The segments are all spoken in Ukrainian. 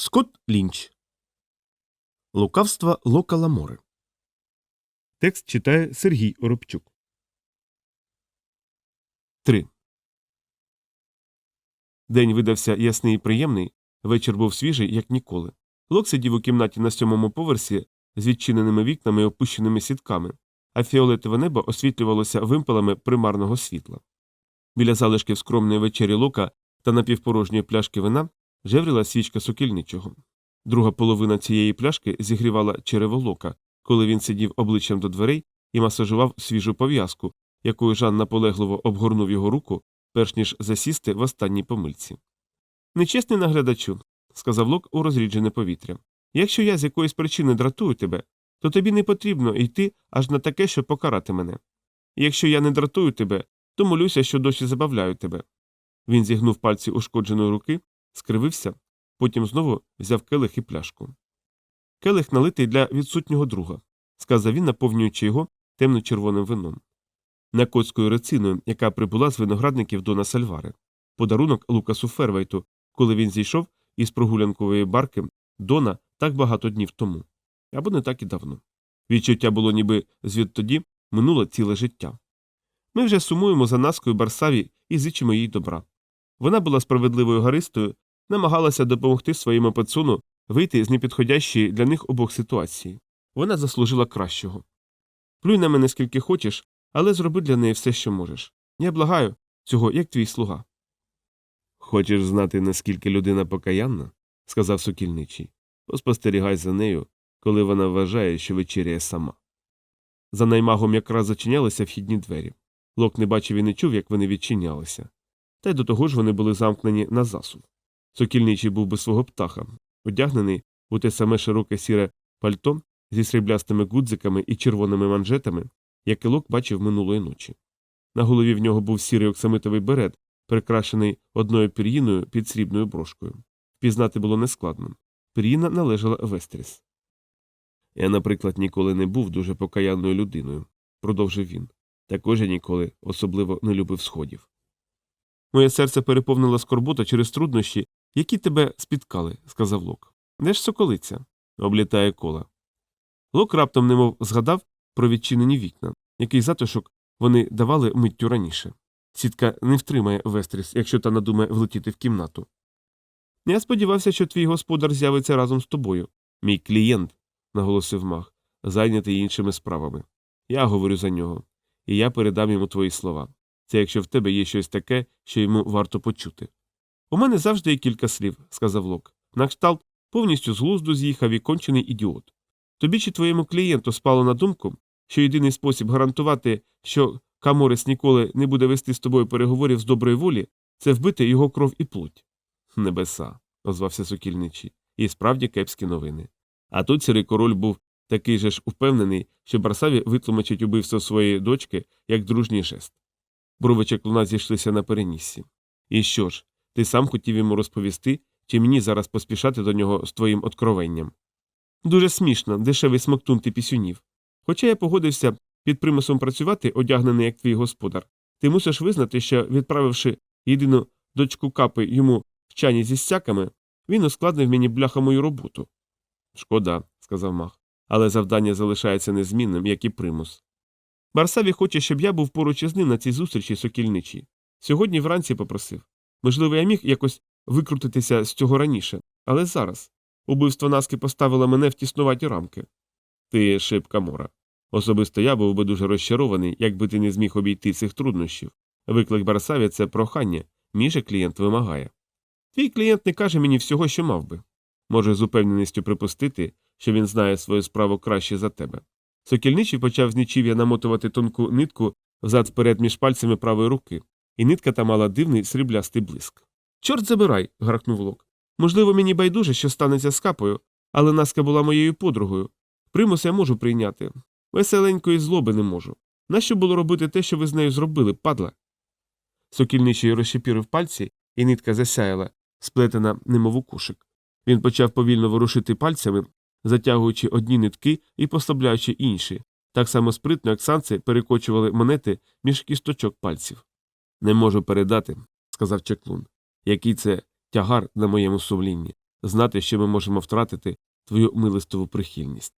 Скотт Лінч. Лукавства Лока Ламори. Текст читає Сергій Оробчук. 3. День видався ясний і приємний. Вечір був свіжий, як ніколи. Лок сидів у кімнаті на сьомому поверсі з відчиненими вікнами і опущеними сітками, а фіолетове небо освітлювалося вимпелами примарного світла. Біля залишків скромної вечері Лока та напівпорожньої пляшки вина жевріла свічка сокільничого. Друга половина цієї пляшки зігрівала черево Лока, коли він сидів обличчям до дверей і масажував свіжу пов'язку, якою Жан наполегливо обгорнув його руку, перш ніж засісти в останній помильці. Нечесний наглядачу, сказав Лок у розріджене повітря. Якщо я з якоїсь причини дратую тебе, то тобі не потрібно йти аж на таке, щоб покарати мене. Якщо я не дратую тебе, то молюся, що досі забавляю тебе. Він зігнув пальці ушкодженої руки, скривився, потім знову взяв келих і пляшку. Келих налитий для відсутнього друга, сказав він, наповнюючи його темно-червоним вином. Накоцькою рециною, яка прибула з виноградників Дона Сальвари, подарунок Лукасу Фервейту, коли він зійшов із прогулянкової барки Дона так багато днів тому. Або не так і давно. Відчуття було, ніби звідтоді минуло ціле життя. Ми вже сумуємо за наскою Барсаві і зичимо їй добра. Вона була справедливою гаристою, намагалася допомогти своєму пацуну вийти з непідходящої для них обох ситуації. Вона заслужила кращого. Плюй на мене скільки хочеш, але зроби для неї все, що можеш. Я благаю цього, як твій слуга. Хочеш знати, наскільки людина покаянна? сказав сокільничий. Поспостерігай за нею, коли вона вважає, що вечеряє сама. За наймагом якраз зачинялися вхідні двері. Лок не бачив і не чув, як вони відчинялися. Та й до того ж вони були замкнені на засув. Сокільничий був без свого птаха, одягнений у те саме широке сіре пальто зі сріблястими гудзиками і червоними манжетами, яке Лок бачив минулої ночі. На голові в нього був сірий оксамитовий берет, прикрашений одною пір'їною під срібною брошкою. Впізнати було нескладно. Пір'їна належала Вестріс. Я, наприклад, ніколи не був дуже покаянною людиною, продовжив він. Також я ніколи особливо не любив сходів. Моє серце переповнило скорбота через труднощі, які тебе спіткали, сказав Лок. Де ж соколиця? облітає кола. Лок раптом немов згадав про відчинені вікна, який затишок вони давали миттю раніше. Сітка не втримає Вестріс, якщо та надумає влетіти в кімнату. Я сподівався, що твій господар з'явиться разом з тобою. Мій клієнт, наголосив мах, зайнятий іншими справами. Я говорю за нього, і я передам йому твої слова. Це якщо в тебе є щось таке, що йому варто почути. У мене завжди є кілька слів, сказав Лок. Накшталт повністю з глузду з'їхав і кончений ідіот. Тобі чи твоєму клієнту спало на думку, що єдиний спосіб гарантувати, що Каморис ніколи не буде вести з тобою переговорів з доброї волі, це вбити його кров і плоть. Небеса, озвався сокільничий, і справді кепські новини. А тут сірий король був такий же ж упевнений, що Барсаві витлумачить убивство своєї дочки як дружній жест. Брови чеклуна зійшлися на переніссі. І що ж, ти сам хотів йому розповісти, чи мені зараз поспішати до нього з твоїм откровенням? Дуже смішно, дешевий смоктун ти пісюнів. Хоча я погодився під примусом працювати, одягнений як твій господар, ти мусиш визнати, що, відправивши єдину дочку капи йому в чані зі стяками, він ускладнив мені бляха мою роботу. Шкода, сказав мах, але завдання залишається незмінним, як і примус. Барсаві хоче, щоб я був поруч із ним на цій зустрічі сокільничій. Сьогодні вранці попросив. Можливо, я міг якось викрутитися з цього раніше, але зараз. Убивство Наски поставило мене в тіснуваті рамки. Ти шибка мора. Особисто я був би дуже розчарований, якби ти не зміг обійти цих труднощів. Виклик Барсаві це прохання, мій же клієнт вимагає. Твій клієнт не каже мені всього, що мав би. Може з упевненістю припустити, що він знає свою справу краще за тебе. Сокільничий почав з нічів'я намотувати тонку нитку взад вперед між пальцями правої руки, і нитка та мала дивний сріблястий блиск. Чорт забирай. гаркнув лок. Можливо, мені байдуже, що станеться з капою, але наска була моєю подругою. Примус я можу прийняти. Веселенької злоби не можу. Нащо було робити те, що ви з нею зробили, падла? Сокільничий розщепірив пальці, і нитка засяяла, сплетена немов у кушик. Він почав повільно ворушити пальцями, затягуючи одні нитки і послабляючи інші, так само спритно, як санці перекочували монети між кісточок пальців. Не можу передати, сказав Чеклун, який це тягар на моєму сумлінні. знати, що ми можемо втратити твою милистову прихильність.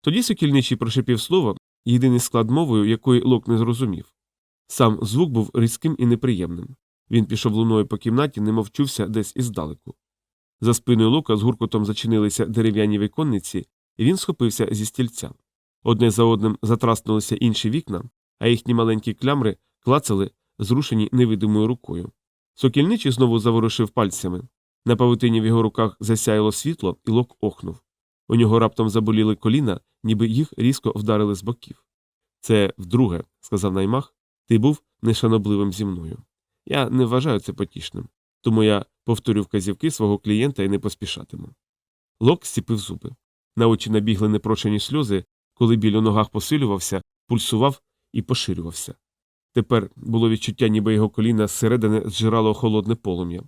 Тоді сокільничий прошепів слово, єдиний склад мовою, якої Лок не зрозумів. Сам звук був різким і неприємним. Він пішов луною по кімнаті, немов чувся десь іздалеку. За спиною Лока з гуркотом зачинилися дерев'яні віконниці, і він схопився зі стільця. Одне за одним затраснулися інші вікна, а їхні маленькі клямри клацали, зрушені невидимою рукою. Сокільничий знову заворушив пальцями. На павутині в його руках засяяло світло, і лок охнув. У нього раптом заболіли коліна, ніби їх різко вдарили з боків. Це вдруге, сказав наймах, ти був нешанобливим зі мною. Я не вважаю це потішним, тому я повторю вказівки свого клієнта і не поспішатиму. Лок зціпив зуби. На очі набігли непрошені сльози, коли біль у ногах посилювався, пульсував і поширювався. Тепер було відчуття, ніби його коліна зсередини зжирало холодне полум'я.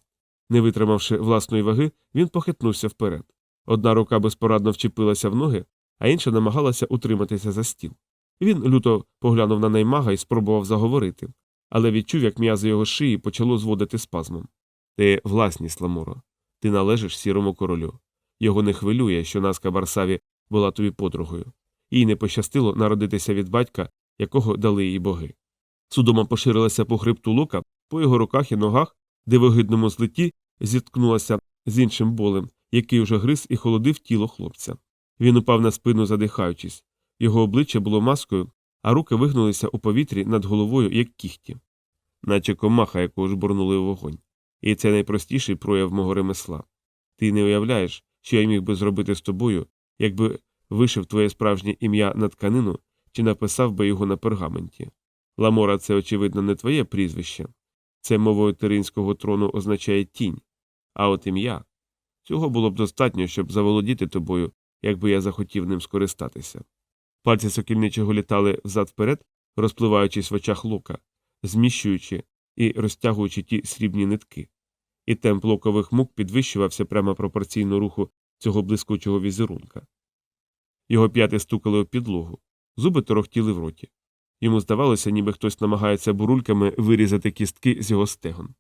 Не витримавши власної ваги, він похитнувся вперед. Одна рука безпорадно вчепилася в ноги, а інша намагалася утриматися за стіл. Він люто поглянув на наймага і спробував заговорити, але відчув, як м'язи його шиї почало зводити спазмом. Ти власність, Ламоро. Ти належиш сірому королю. Його не хвилює, що наска Барсаві була тобі подругою. Їй не пощастило народитися від батька, якого дали їй боги. Судома поширилася по хребту лука, по його руках і ногах, де в огидному злеті зіткнулася з іншим болем, який уже гриз і холодив тіло хлопця. Він упав на спину, задихаючись. Його обличчя було маскою, а руки вигнулися у повітрі над головою, як кіхті, наче комаха, яку жбурнули в вогонь. І це найпростіший прояв мого ремесла. Ти не уявляєш, що я міг би зробити з тобою, якби вишив твоє справжнє ім'я на тканину чи написав би його на пергаменті. Ламора це, очевидно, не твоє прізвище. Це мовою теринського трону означає тінь. А от ім'я. Цього було б достатньо, щоб заволодіти тобою, якби я захотів ним скористатися. Пальці сокільничого літали взад вперед, розпливаючись в очах лока, зміщуючи і розтягуючи ті срібні нитки. І темп локових мук підвищувався прямо пропорційно руху цього блискучого візерунка. Його п'яти стукали у підлогу, зуби торохтіли в роті. Йому здавалося, ніби хтось намагається бурульками вирізати кістки з його стегон.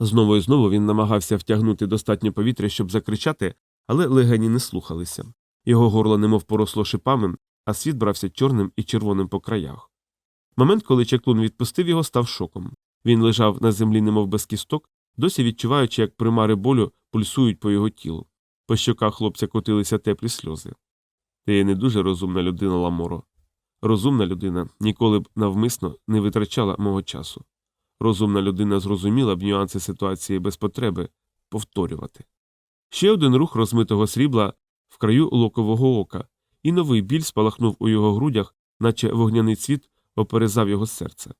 Знову і знову він намагався втягнути достатньо повітря, щоб закричати, але легені не слухалися. Його горло немов поросло шипами, а світ брався чорним і червоним по краях. Момент, коли чаклун відпустив його, став шоком. Він лежав на землі, немов без кісток, досі відчуваючи, як примари болю пульсують по його тілу. По щоках хлопця котилися теплі сльози. Ти не дуже розумна людина, Ламоро. Розумна людина ніколи б навмисно не витрачала мого часу. Розумна людина зрозуміла б нюанси ситуації без потреби повторювати. Ще один рух розмитого срібла в краю локового ока, і новий біль спалахнув у його грудях, наче вогняний цвіт оперезав його серце.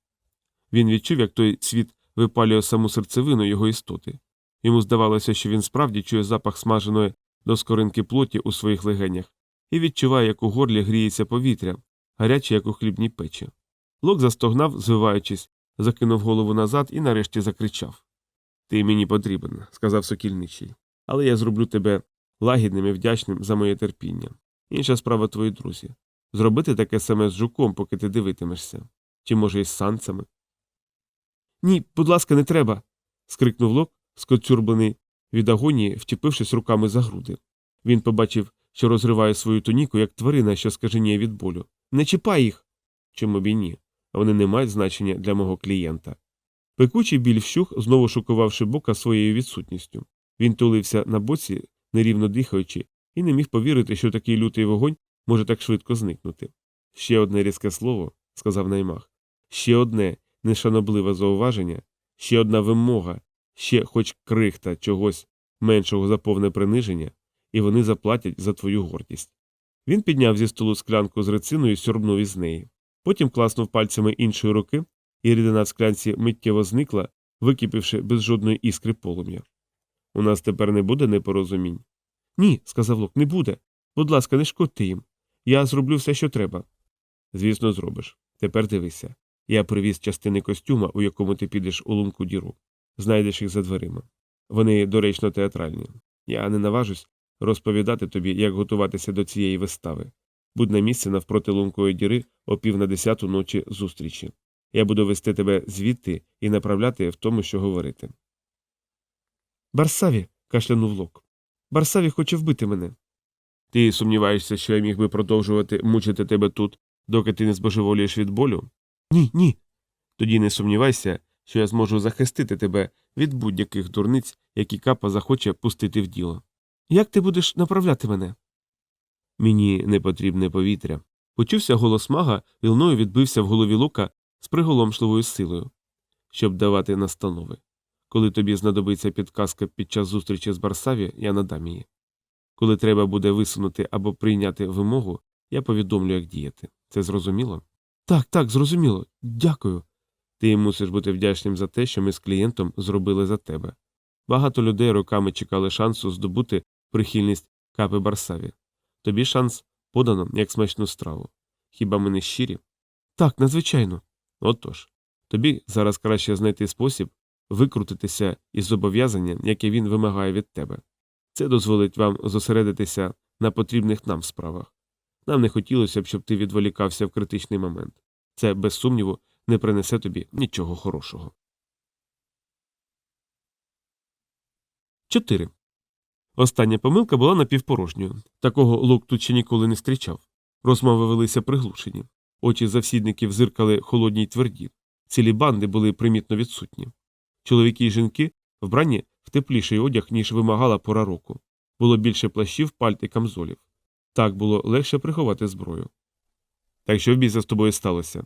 Він відчув, як той цвіт випалює саму серцевину його істоти. Йому здавалося, що він справді чує запах смаженої до скоринки плоті у своїх легенях, і відчуває, як у горлі гріється повітря, гаряче, як у хлібній печі. Лок застогнав, звиваючись, закинув голову назад і нарешті закричав Ти мені потрібен, сказав сокільничий, але я зроблю тебе лагідним і вдячним за моє терпіння. Інша справа твої друзі. Зробити таке саме з жуком, поки ти дивитимешся. Чи, може, із санцями? Ні, будь ласка, не треба. скрикнув Лок, скоцюрблений від агонії, вчепившись руками за груди. Він побачив, що розриває свою тоніку, як тварина, що скаженіє від болю. Не чіпай їх. Чому б і ні? Вони не мають значення для мого клієнта. Пекучий біль вщух, знову шокувавши бока своєю відсутністю. Він тулився на боці, нерівно дихаючи, і не міг повірити, що такий лютий вогонь може так швидко зникнути. Ще одне різке слово, сказав наймах. Ще одне нешанобливе зауваження, ще одна вимога, ще хоч крихта чогось меншого за повне приниження, і вони заплатять за твою гордість. Він підняв зі столу склянку з рециною і сьорбнув із неї. Потім класнув пальцями іншої руки, і рідина в склянці миттєво зникла, википівши без жодної іскри полум'я. У нас тепер не буде непорозумінь. Ні, сказав Лок, не буде. Будь ласка, не шкодьте їм. Я зроблю все, що треба. Звісно, зробиш. Тепер дивися. Я привіз частини костюма, у якому ти підеш у лунку діру. Знайдеш їх за дверима. Вони доречно театральні. Я не наважусь розповідати тобі, як готуватися до цієї вистави. Будь на місці навпроти лункої діри о пів на десяту ночі зустрічі. Я буду вести тебе звідти і направляти в тому, що говорити. Барсаві. кашлянув лок. Барсаві хоче вбити мене. Ти сумніваєшся, що я міг би продовжувати мучити тебе тут, доки ти не збожеволієш від болю? Ні, ні. Тоді не сумнівайся, що я зможу захистити тебе від будь-яких дурниць, які капа захоче пустити в діло. Як ти будеш направляти мене? Мені не потрібне повітря. Почувся голос мага, вілною відбився в голові лука з приголомшливою силою, щоб давати настанови. Коли тобі знадобиться підказка під час зустрічі з Барсаві, я надам її. Коли треба буде висунути або прийняти вимогу, я повідомлю, як діяти. Це зрозуміло? Так, так, зрозуміло. Дякую. Ти мусиш бути вдячним за те, що ми з клієнтом зробили за тебе. Багато людей роками чекали шансу здобути прихильність капи Барсаві. Тобі шанс подано як смачну страву. Хіба ми не щирі? Так, надзвичайно. Отож, тобі зараз краще знайти спосіб викрутитися із зобов'язання, яке він вимагає від тебе. Це дозволить вам зосередитися на потрібних нам справах. Нам не хотілося б, щоб ти відволікався в критичний момент. Це, без сумніву, не принесе тобі нічого хорошого. 4. Остання помилка була напівпорожньою. Такого лук тут ще ніколи не зустрічав. Розмови велися приглушені. Очі завсідників зиркали холодні й тверді. Цілі банди були примітно відсутні. Чоловіки й жінки вбрані в тепліший одяг, ніж вимагала пора року. Було більше плащів, пальт і камзолів. Так було легше приховати зброю. Так що в біса з тобою сталося?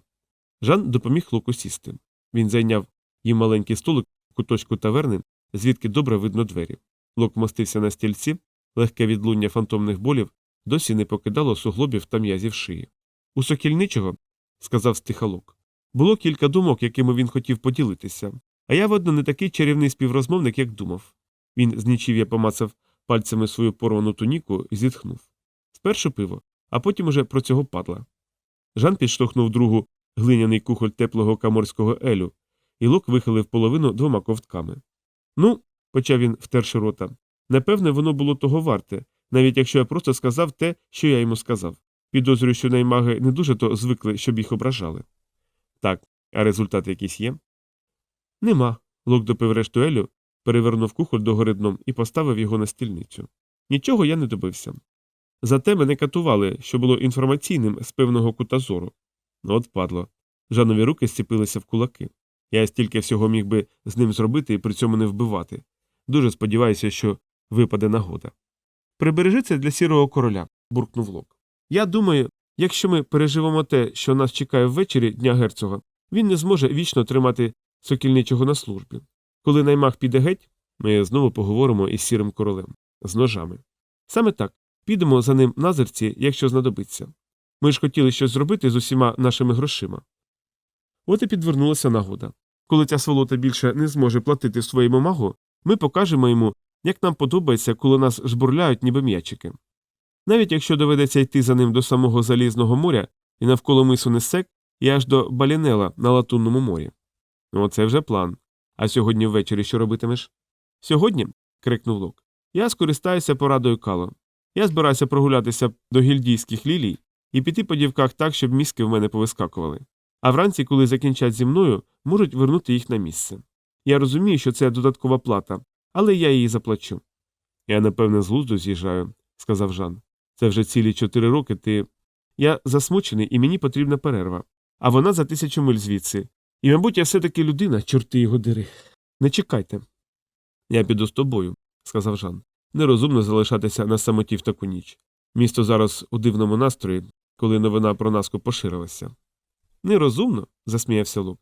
Жан допоміг Луку сісти. Він зайняв їм маленький столик в куточку таверни, звідки добре видно двері. Лук мостився на стільці, легке відлуння фантомних болів досі не покидало суглобів та м'язів шиї. У сокільничого, сказав стихалок, було кілька думок, якими він хотів поділитися, а я, видно, не такий чарівний співрозмовник, як думав. Він з нічів'я помацав пальцями свою порвану туніку і зітхнув. Спершу пиво, а потім уже про цього падла. Жан підштовхнув другу глиняний кухоль теплого каморського елю, і лук вихилив половину двома ковтками. Ну, почав він, втерши рота, напевне, воно було того варте, навіть якщо я просто сказав те, що я йому сказав. Підозрюю, що наймаги не дуже то звикли, щоб їх ображали. Так, а результат якийсь є? Нема. Лук допив решту елю, перевернув кухоль догори дном і поставив його на стільницю. Нічого я не добився. Зате мене катували, що було інформаційним з певного кута зору. Ну, От падло. Жанові руки зціпилися в кулаки. Я стільки всього міг би з ним зробити і при цьому не вбивати. Дуже сподіваюся, що випаде нагода. Прибережи це для сірого короля, буркнув Лок. Я думаю, якщо ми переживемо те, що нас чекає ввечері дня герцога, він не зможе вічно тримати сокільничого на службі. Коли наймах піде геть, ми знову поговоримо із сірим королем з ножами. Саме так підемо за ним на зерці, якщо знадобиться. Ми ж хотіли щось зробити з усіма нашими грошима. От і підвернулася нагода. Коли ця сволота більше не зможе платити своєму магу, ми покажемо йому, як нам подобається, коли нас жбурляють, ніби м'ячики. Навіть якщо доведеться йти за ним до самого Залізного моря і навколо мису Несек, і аж до Балінела на Латунному морі. Оце вже план. А сьогодні ввечері що робитимеш? Сьогодні, крикнув Лок, я скористаюся порадою Кало. Я збираюся прогулятися до гільдійських лілій і піти по дівках так, щоб мізки в мене повискакували. А вранці, коли закінчать зі мною, можуть вернути їх на місце. Я розумію, що це додаткова плата, але я її заплачу. Я, напевне, з глузду з'їжджаю, сказав Жан. Це вже цілі чотири роки ти. Я засмучений і мені потрібна перерва. А вона за тисячу миль звідси. І, мабуть, я все таки людина, чорти його дири. Не чекайте. Я піду з тобою, сказав Жан. Нерозумно залишатися на самоті в таку ніч. Місто зараз у дивному настрої, коли новина про наску поширилася. Нерозумно, засміявся Лук.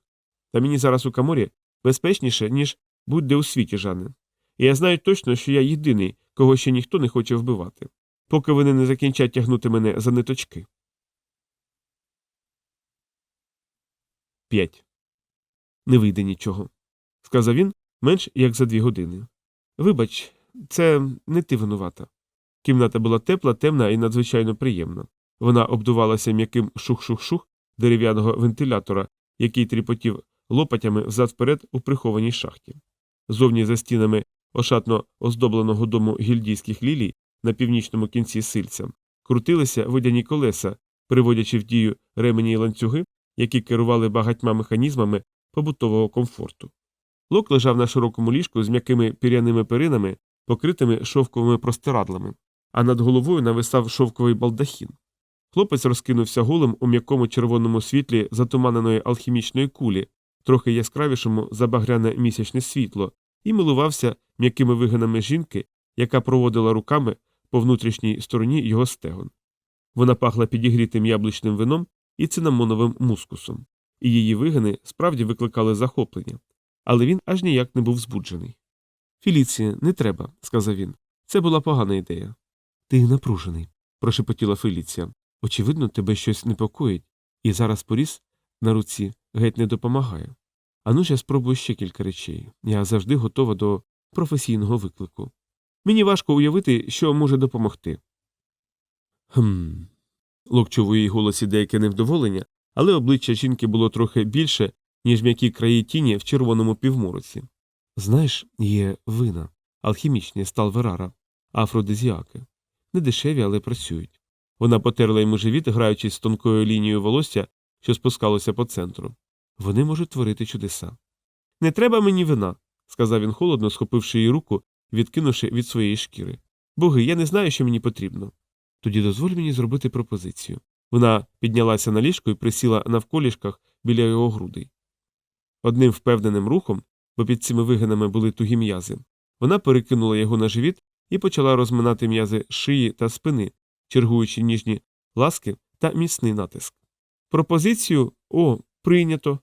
Та мені зараз у каморі безпечніше, ніж будь-де у світі, Жане. І я знаю точно, що я єдиний, кого ще ніхто не хоче вбивати, поки вони не закінчать тягнути мене за ниточки. 5. Не вийде нічого, сказав він менш як за дві години. Вибач, це не ти винувата. Кімната була тепла, темна і надзвичайно приємна. Вона обдувалася м'яким шух-шух-шух дерев'яного вентилятора, який тріпотів лопатями взад вперед у прихованій шахті. Зовні за стінами ошатно оздобленого дому гільдійських лілій на північному кінці сильця крутилися водяні колеса, приводячи в дію ремені й ланцюги, які керували багатьма механізмами побутового комфорту. Лок лежав на широкому ліжку з м'якими піряними перинами, покритими шовковими простирадлами, а над головою нависав шовковий балдахін. Хлопець розкинувся голим у м'якому червоному світлі затуманеної алхімічної кулі, трохи яскравішому за багряне місячне світло, і милувався м'якими вигинами жінки, яка проводила руками по внутрішній стороні його стегон. Вона пахла підігрітим яблучним вином і цинамоновим мускусом, і її вигини справді викликали захоплення, але він аж ніяк не був збуджений. Феліція, не треба, сказав він. Це була погана ідея. Ти напружений, прошепотіла Феліція. Очевидно, тебе щось непокоїть, і зараз поріз на руці геть не допомагає. Ану ж я спробую ще кілька речей. Я завжди готова до професійного виклику. Мені важко уявити, що може допомогти. Хм. Лок чув у її голосі деяке невдоволення, але обличчя жінки було трохи більше, ніж м'які краї тіні в червоному півмороці. Знаєш, є вина, алхімічні сталверара, афродизіаки. Не дешеві, але працюють. Вона потерла йому живіт, граючись з тонкою лінією волосся, що спускалося по центру. Вони можуть творити чудеса. Не треба мені вина, сказав він холодно, схопивши її руку, відкинувши від своєї шкіри. Боги, я не знаю, що мені потрібно. Тоді дозволь мені зробити пропозицію. Вона піднялася на ліжко і присіла навколішках біля його грудей. Одним впевненим рухом, бо під цими вигинами були тугі м'язи, вона перекинула його на живіт і почала розминати м'язи шиї та спини, чергуючи ніжні ласки та міцний натиск. Пропозицію о, прийнято.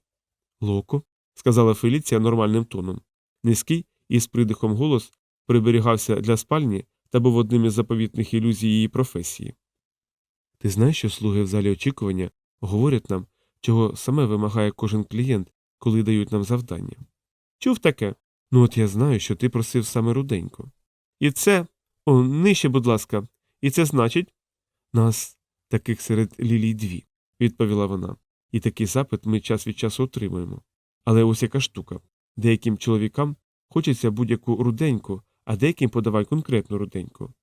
Локо, сказала Феліція нормальним тоном. Низький і з придихом голос приберігався для спальні та був одним із заповітних ілюзій її професії. Ти знаєш, що слуги в залі очікування говорять нам, чого саме вимагає кожен клієнт, коли дають нам завдання. Чув таке. Ну от я знаю, що ти просив саме руденько. І це. О, нижче, будь ласка, і це значить. Нас таких серед лілій дві, відповіла вона. І такий запит ми час від часу отримуємо. Але ось яка штука. Деяким чоловікам хочеться будь-яку руденьку, а деяким подавай конкретну руденьку.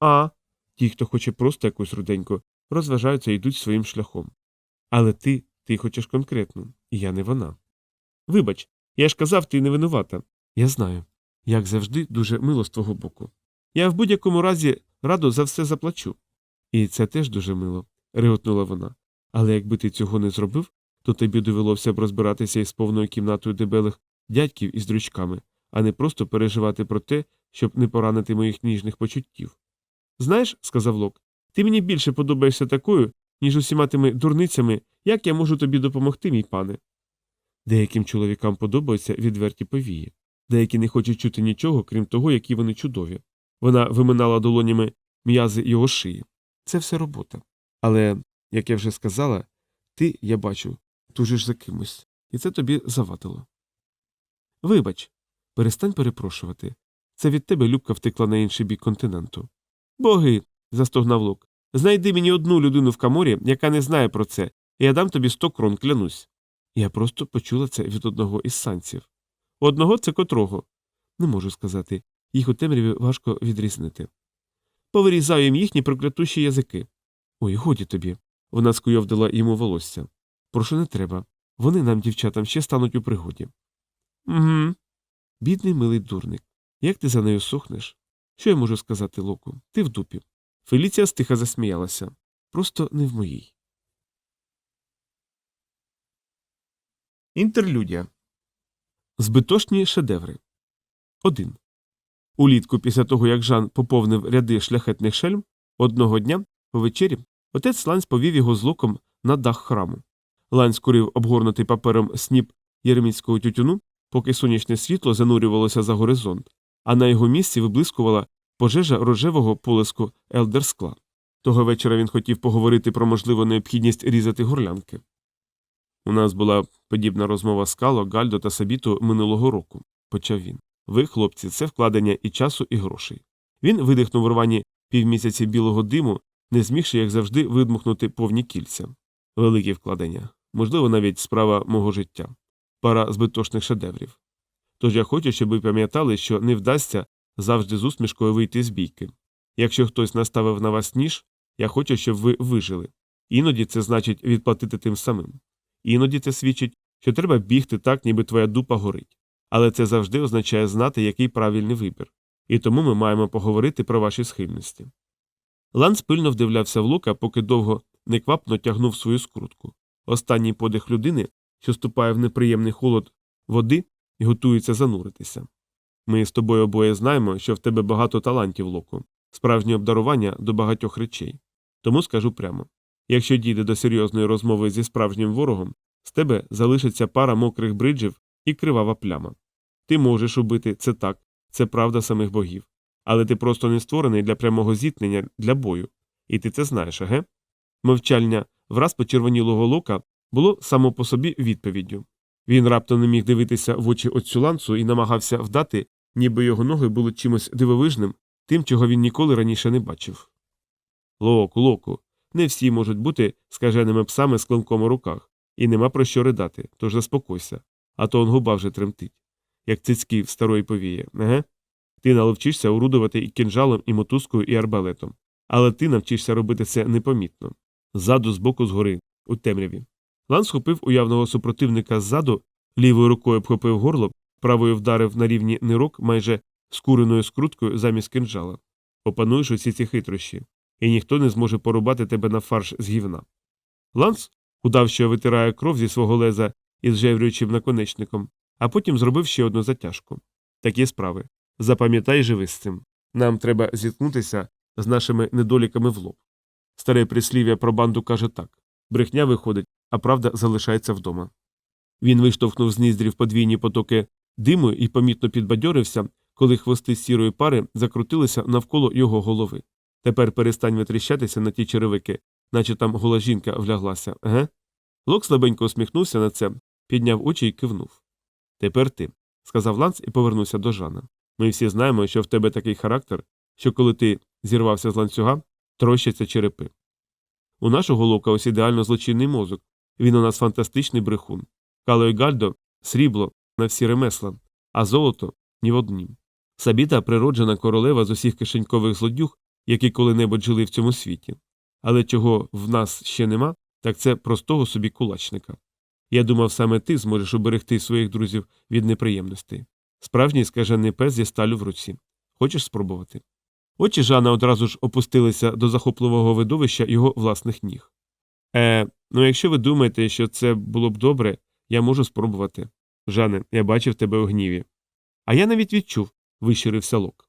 А ті, хто хоче просто якусь руденьку, розважаються і йдуть своїм шляхом. Але ти, ти хочеш конкретну, і я не вона. Вибач, я ж казав, ти не винувата. Я знаю. Як завжди, дуже мило з твого боку. Я в будь-якому разі радо за все заплачу. І це теж дуже мило, реготнула вона. Але якби ти цього не зробив, то тобі довелося б розбиратися із повною кімнатою дебелих дядьків із дрючками, а не просто переживати про те, щоб не поранити моїх ніжних почуттів. Знаєш, сказав Лок, ти мені більше подобаєшся такою, ніж усіма тими дурницями, як я можу тобі допомогти, мій пане. Деяким чоловікам подобаються відверті повії, деякі не хочуть чути нічого, крім того, які вони чудові. Вона виминала долонями м'язи його шиї. Це все робота. Але, як я вже сказала, ти, я бачу, тужиш за кимось, і це тобі завадило. Вибач, перестань перепрошувати. Це від тебе Любка втекла на інший бік континенту. Боги. застогнав Лук. Знайди мені одну людину в каморі, яка не знає про це, і я дам тобі сто крон, клянусь. Я просто почула це від одного із санців. Одного це котрого? Не можу сказати. Їх у темряві важко відрізнити. Повирізаю їм їхні проклятущі язики. Ой, годі тобі. Вона скуйовдила йому волосся. Прошу, не треба. Вони нам, дівчатам, ще стануть у пригоді. Угу. Бідний милий дурник. Як ти за нею сохнеш? Що я можу сказати, Локу? Ти в дупі. Феліція стиха засміялася. Просто не в моїй. Інтерлюдія. Збитошні шедеври. 1. Улітку, після того, як Жан поповнив ряди шляхетних шельм, одного дня, ввечері, отець Ланс повів його з локом на дах храму. Ланс курив обгорнутий папером сніп єреміцького тютюну, поки сонячне світло занурювалося за горизонт, а на його місці виблискувала пожежа рожевого полиску елдерскла. Того вечора він хотів поговорити про можливу необхідність різати горлянки. У нас була подібна розмова з Кало, Гальдо та Сабіту минулого року, почав він. Ви, хлопці, це вкладення і часу, і грошей. Він видихнув рвані півмісяці білого диму, не змігши, як завжди, видмухнути повні кільця. Великі вкладення, можливо, навіть справа мого життя, пара збитошних шедеврів. Тож я хочу, щоб ви пам'ятали, що не вдасться завжди з усмішкою вийти з бійки. Якщо хтось наставив на вас ніж, я хочу, щоб ви вижили. Іноді це значить відплатити тим самим. Іноді це свідчить, що треба бігти так, ніби твоя дупа горить. Але це завжди означає знати, який правильний вибір. і тому ми маємо поговорити про ваші схильності. Ланс пильно вдивлявся в лука, поки довго неквапно тягнув свою скрутку. Останній подих людини, що ступає в неприємний холод води і готується зануритися. Ми з тобою обоє знаємо, що в тебе багато талантів локу, справжнє обдарування до багатьох речей. Тому скажу прямо якщо дійде до серйозної розмови зі справжнім ворогом, з тебе залишиться пара мокрих бриджів і кривава пляма. Ти можеш убити це так, це правда самих богів. Але ти просто не створений для прямого зіткнення для бою. І ти це знаєш, аге? Мовчання враз почервонілого лока було само по собі відповіддю. Він раптом не міг дивитися в очі отцю і намагався вдати, ніби його ноги були чимось дивовижним, тим, чого він ніколи раніше не бачив. Локу, локу, не всі можуть бути скаженими псами з клинком у руках, і нема про що ридати, тож заспокойся, а то он губа вже тремтить, як цицьки в старої повіє, еге? Ти наловчишся орудувати і кінжалом, і мотузкою, і арбалетом, але ти навчишся робити це непомітно, ззаду, збоку, згори, у темряві. Лан схопив уявного супротивника ззаду, лівою рукою обхопив горло, правою вдарив на рівні нирок майже скуреною скруткою замість кинджала. Опануєш усі ці хитрощі, і ніхто не зможе порубати тебе на фарш з гівна. Ланс удав, що витирає кров зі свого леза із жеврюючим наконечником, а потім зробив ще одну затяжку. Такі справи. Запам'ятай живи з цим. Нам треба зіткнутися з нашими недоліками в лоб. Старе прислів'я про банду каже так брехня виходить, а правда залишається вдома. Він виштовхнув з ніздрів подвійні потоки диму і помітно підбадьорився, коли хвости сірої пари закрутилися навколо його голови. Тепер перестань витріщатися на ті черевики, наче там гола жінка вляглася, ге? Лок слабенько усміхнувся на це, підняв очі і кивнув. Тепер ти, сказав Ланс і повернувся до Жана. Ми всі знаємо, що в тебе такий характер, що коли ти зірвався з ланцюга, трощаться черепи. У нашого лока ось ідеально злочинний мозок. Він у нас фантастичний брехун. Кало і Гальдо срібло на всі ремесла, а золото ні в однім. Сабіта природжена королева з усіх кишенькових злодюг, які коли-небудь жили в цьому світі. Але чого в нас ще нема, так це простого собі кулачника. Я думав, саме ти зможеш уберегти своїх друзів від неприємностей. Справжній скажений пес зі сталю в руці. Хочеш спробувати? Очі Жана одразу ж опустилися до захопливого видовища його власних ніг. Е, ну якщо ви думаєте, що це було б добре, я можу спробувати. Жане, я бачив тебе у гніві. А я навіть відчув, вищирився лок.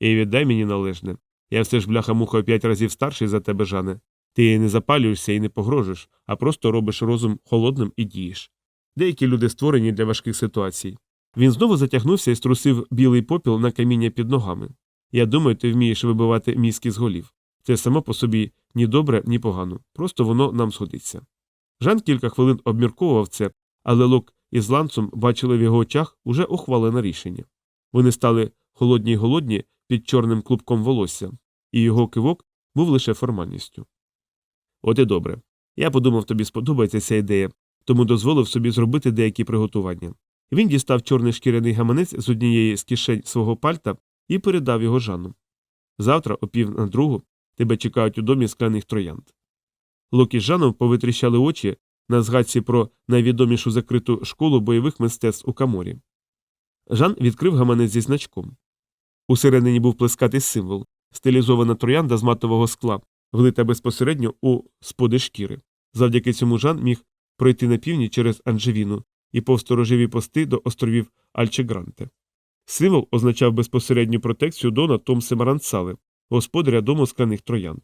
І віддай мені належне. Я все ж бляха муха п'ять разів старший за тебе, Жане. Ти не запалюєшся і не погрожиш, а просто робиш розум холодним і дієш. Деякі люди створені для важких ситуацій. Він знову затягнувся і струсив білий попіл на каміння під ногами. Я думаю, ти вмієш вибивати мізки з голів. Це само по собі ні добре, ні погано, просто воно нам сходиться. Жан кілька хвилин обмірковував це, але Лок із ланцом бачили в його очах уже ухвалене рішення. Вони стали холодні й голодні під чорним клубком волосся, і його кивок був лише формальністю. От і добре. Я подумав, тобі сподобається ця ідея, тому дозволив собі зробити деякі приготування. Він дістав чорний шкіряний гаманець з однієї з кишень свого пальта і передав його Жанну. Завтра, о пів на другу, тебе чекають у домі скляних троянд. Локі з Жаном повитріщали очі на згадці про найвідомішу закриту школу бойових мистецтв у Каморі. Жан відкрив гаманець зі значком. Усередині був плескатий символ, стилізована троянда з матового скла, влита безпосередньо у споди шкіри. Завдяки цьому Жан міг пройти на північ через Анжевіну і повсторожеві пости до островів Альчегранте. Символ означав безпосередню протекцію Дона Томсе Марансале, господаря дому скляних троянд.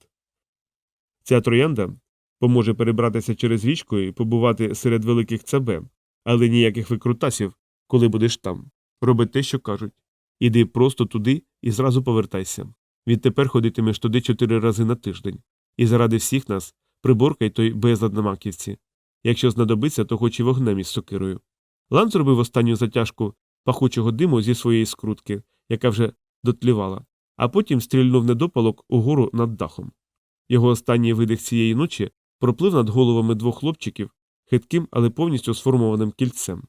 Ця троянда поможе перебратися через річку і побувати серед великих цабе, але ніяких викрутасів, коли будеш там. Роби те, що кажуть. Іди просто туди і зразу повертайся. Відтепер ходитимеш туди чотири рази на тиждень. І заради всіх нас приборкай той безлад на маківці. Якщо знадобиться, то хоч і вогнем із сокирою. Лан зробив останню затяжку пахучого диму зі своєї скрутки, яка вже дотлівала, а потім стрільнув недопалок угору над дахом. Його останній видих цієї ночі проплив над головами двох хлопчиків хитким, але повністю сформованим кільцем.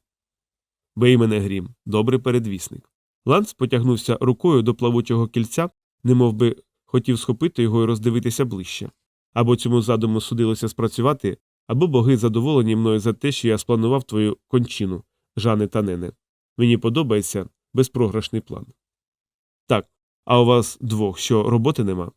Бей мене грім, добрий передвісник. Ланс потягнувся рукою до плавучого кільця, немов би хотів схопити його і роздивитися ближче. Або цьому задуму судилося спрацювати, або боги задоволені мною за те, що я спланував твою кончину, Жане та Нене. Мені подобається безпрограшний план. Так, а у вас двох що роботи нема?